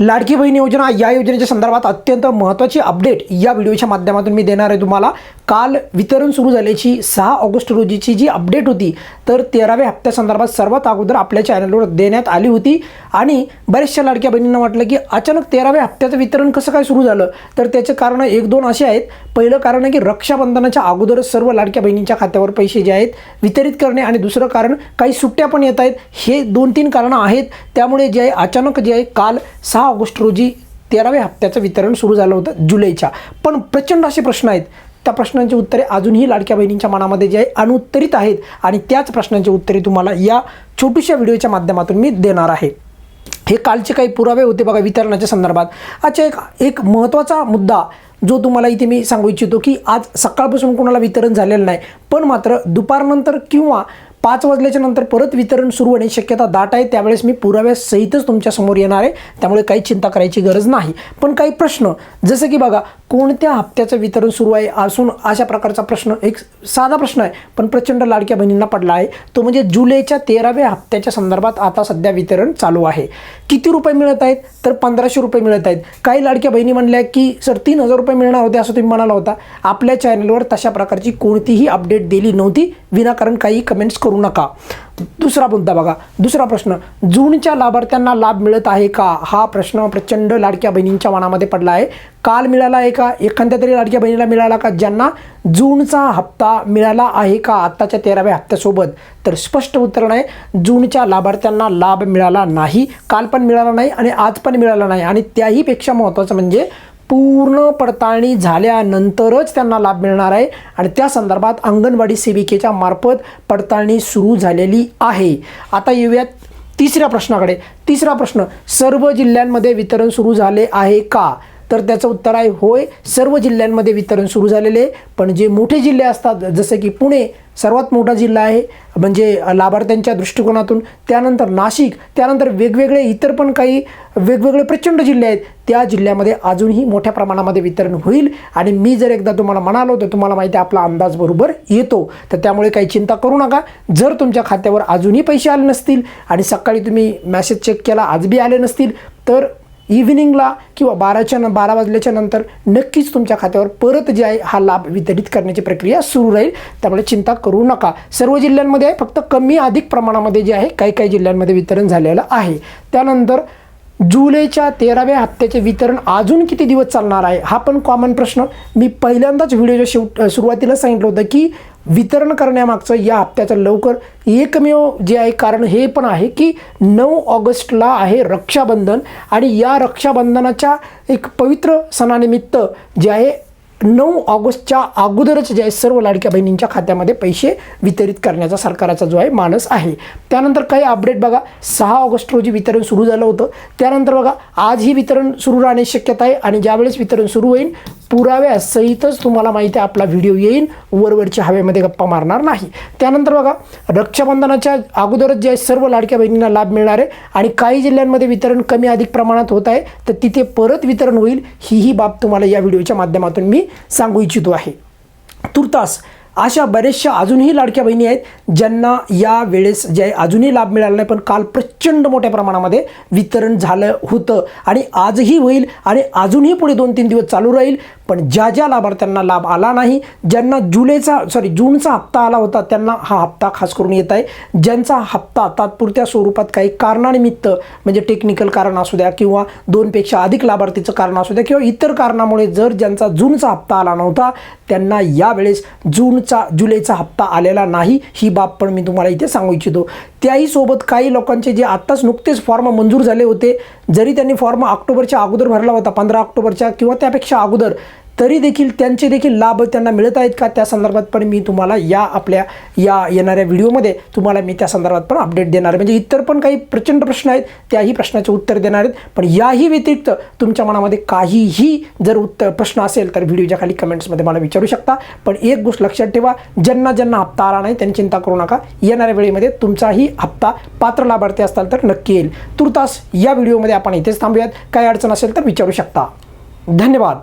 लाडकी बहीण योजना या योजनेच्या संदर्भात अत्यंत महत्त्वाची अपडेट या व्हिडिओच्या माध्यमातून मी देणार आहे तुम्हाला. काल वितरण सुरू झाल्याची सहा ऑगस्ट रोजीची जी अपडेट होती तर तेराव्या हप्त्यासंदर्भात सर्वात अगोदर आपल्या चॅनलवर देण्यात आली होती. आणि बऱ्याचशा लाडक्या बहिणींना वाटलं की अचानक तेराव्या हप्त्याचं वितरण कसं काय सुरू झालं? तर त्याचे कारण एक दोन असे आहेत. पहिलं कारण आहे की रक्षाबंधनाच्या अगोदरच सर्व लाडक्या बहिणींच्या खात्यावर पैसे जे आहेत वितरित करणे आणि दुसरं कारण काही सुट्ट्या पण येत आहेत. हे दोन तीन कारणं आहेत. त्यामुळे जे आहे अचानक जे आहे काल सहा ऑगस्ट रोजी तेराव्या हप्त्याचं वितरण सुरू झालं होतं जुलैच्या. पण प्रचंड असे प्रश्न आहेत. त्या प्रश्नांची उत्तरे अजूनही लाडक्या बहिणींच्या मनामध्ये जे आहे अनुत्तरित आहेत. आणि त्याच प्रश्नांची उत्तरे तुम्हाला या छोट्याशा व्हिडिओच्या माध्यमातून मी देणार आहे. हे कालचे काही पुरावे होते बघा वितरणाच्या संदर्भात. अच्छा एक एक महत्त्वाचा मुद्दा जो तुम्हाला इथे मी सांगू इच्छितो की आज सकाळपासून कोणाला वितरण झालेलं नाही पण मात्र दुपारनंतर किंवा पाच वाजल्याच्या नंतर परत वितरण सुरू होण्याची शक्यता दाट आहे. त्यावेळेस मी पुराव्यासहितच तुमच्यासमोर येणार आहे. त्यामुळे काही चिंता करायची गरज नाही. पण काही प्रश्न जसं की बघा कोणत्या हप्त्याचं वितरण सुरू आहे असून अशा प्रकारचा प्रश्न एक साधा प्रश्न आहे पण प्रचंड लाडक्या बहिणींना पडला आहे. तो म्हणजे जुलैच्या तेराव्या हप्त्याच्या संदर्भात आता सध्या वितरण चालू आहे. किती रुपये मिळत आहेत? तर पंधराशे रुपये मिळत आहेत. काही लाडक्या बहिणी म्हणल्या की सर तीन हजार रुपये मिळणार होते असं तुम्ही म्हणाला होता. आपल्या चॅनलवर तशा प्रकारची कोणतीही अपडेट दिली नव्हती. विनाकारण काही कमेंट्स करू नका. दुसरा मुद्दा बघा. दुसरा प्रश्न जूनच्या लाभार्थ्यांना लाभ मिळत आहे का? हा प्रश्न प्रचंड लाडक्या बहिणींच्या मनामध्ये पडला आहे. काल मिळाला आहे का? एखाद्या तरी लाडक्या बहिणीला मिळाला का? ज्यांना जूनचा हप्ता मिळाला आहे का? आत्ताच्या तेराव्या हप्त्यासोबत. तर स्पष्ट उत्तर नाही. जूनच्या लाभार्थ्यांना लाभ मिळाला नाही. काल पण मिळाला नाही आणि आज पण मिळाला नाही. आणि त्याहीपेक्षा महत्त्वाचं म्हणजे पूर्ण पडताळणी झाल्यानंतरच त्यांना लाभ मिळणार आहे. आणि त्या संदर्भात अंगणवाडी सेविकेच्या मार्फत पडताळणी सुरू झालेली आहे. आता येऊयात तिसऱ्या प्रश्नाकडे. तिसरा प्रश्न सर्व जिल्ह्यांमध्ये वितरण सुरू झाले आहे का? तर त्याचं उत्तर आहे होय सर्व जिल्ह्यांमध्ये वितरण सुरू झालेले आहे. पण जे मोठे जिल्हे असतात जसं की पुणे सर्वात मोठा जिल्हा आहे म्हणजे लाभार्थ्यांच्या दृष्टिकोनातून त्यानंतर नाशिक त्यानंतर वेगवेगळे इतर पण काही वेगवेगळे प्रचंड जिल्हे आहेत त्या जिल्ह्यामध्ये अजूनही मोठ्या प्रमाणामध्ये वितरण होईल. आणि मी जर एकदा तुम्हाला म्हणालो तर तुम्हाला माहिती आहे आपला अंदाज बरोबर येतो. तर त्यामुळे काही चिंता करू नका. जर तुमच्या खात्यावर अजूनही पैसे आले नसतील आणि सकाळी तुम्ही मॅसेज चेक केला आज बी आले नसतील तर इव्हिनिंगला किंवा बाराच्या न बारा वाजल्याच्या नंतर नक्कीच तुमच्या खात्यावर परत जे आहे हा लाभ वितरित करण्याची प्रक्रिया सुरू राहील. त्यामुळे चिंता करू नका. सर्व जिल्ह्यांमध्ये आहे फक्त कमी अधिक प्रमाणामध्ये जे आहे काही काही जिल्ह्यांमध्ये वितरण झालेलं आहे. त्यानंतर जुलैच्या तेराव्या हप्त्याचे वितरण अजून किती दिवस चालणार आहे हा पण कॉमन प्रश्न. मी पहिल्यांदाच व्हिडिओच्या शेवट सुरुवातीला सांगितलं होतं की वितरण करण्यामागचं या हप्त्याचं लवकर एकमेव जे आहे कारण हे पण आहे की नऊ ऑगस्टला आहे रक्षाबंधन आणि या रक्षाबंधनाच्या एक पवित्र सणानिमित्त जे आहे नऊ ऑगस्टच्या अगोदरच जे आहे सर्व लाडक्या बहिणींच्या खात्यामध्ये पैसे वितरित करण्याचा सरकाराचा जो आहे मानस आहे. त्यानंतर काही अपडेट बघा. सहा ऑगस्ट रोजी वितरण सुरू झालं होतं. त्यानंतर बघा आजही वितरण सुरू राहण्याची शक्यता आहे आणि ज्यावेळेस वितरण सुरू होईल पुराव्यासहितच तुम्हाला माहिती आहे आपला व्हिडिओ येईल वरवरच्या हवेमध्ये गप्पा मारणार नाही. त्यानंतर बघा रक्षाबंधनाच्या अगोदरच जे सर्व लाडक्या बहिणींना लाभ मिळणार आहे आणि काही जिल्ह्यांमध्ये वितरण कमी अधिक प्रमाणात होत आहे तर तिथे परत वितरण होईल ही ही बाब तुम्हाला या व्हिडिओच्या माध्यमातून मी सांगू इच्छितो आहे. तुर्तास अशा बऱ्याचशा अजूनही लाडक्या बहिणी आहेत ज्यांना या वेळेस जे अजूनही लाभ मिळाला नाही पण काल प्रचंड मोठ्या प्रमाणामध्ये वितरण झालं होतं. आणि आजही होईल आणि अजूनही पुढे दोन तीन दिवस चालू राहील पण ज्या ज्या लाभार्थ्यांना लाभ आला नाही ज्यांना जुलैचा सॉरी जूनचा हप्ता आला होता त्यांना हा हप्ता खास करून येत आहे. ज्यांचा हप्ता तात्पुरत्या स्वरूपात काही कारणानिमित्त म्हणजे टेक्निकल कारण असू द्या किंवा दोनपेक्षा अधिक लाभार्थीचं कारण असू द्या किंवा इतर कारणामुळे जर ज्यांचा जूनचा हप्ता आला नव्हता त्यांना यावेळेस जूनचा जुलैचा हप्ता आलेला नाही ही बाब पण मी तुम्हाला इथे सांगू इच्छितो. त्याही सोबत काही लोकांचे जे आत्ताच नुकतेच फॉर्म मंजूर झाले होते जरी त्यांनी फॉर्म ऑक्टोबरच्या अगोदर भरला होता पंधरा ऑक्टोबरच्या किंवा त्यापेक्षा अगोदर तरी देखील त्यांचे देखील लाभ त्यांना मिळत आहेत का त्या संदर्भात पण मी तुम्हाला या आपल्या या येणाऱ्या व्हिडिओमध्ये तुम्हाला मी त्या संदर्भात पण अपडेट देणार आहे. म्हणजे इतर पण काही प्रचंड प्रश्न आहेत त्याही प्रश्नाचे उत्तर देणार आहेत. पण याही व्यतिरिक्त तुमच्या मनामध्ये काहीही जर उत्तर प्रश्न असेल तर व्हिडिओच्या खाली कमेंट्समध्ये मला विचारू शकता. पण एक गोष्ट लक्षात ठेवा ज्यांना ज्यांना हप्ता आला नाही त्यांनी चिंता करू नका. येणाऱ्या वेळेमध्ये तुमचाही हप्ता पात्र लाभार्थी असताल तर नक्की येईल. तुर्तास या व्हिडिओमध्ये आपण इथेच थांबूयात. काही अडचण असेल तर विचारू शकता. धन्यवाद.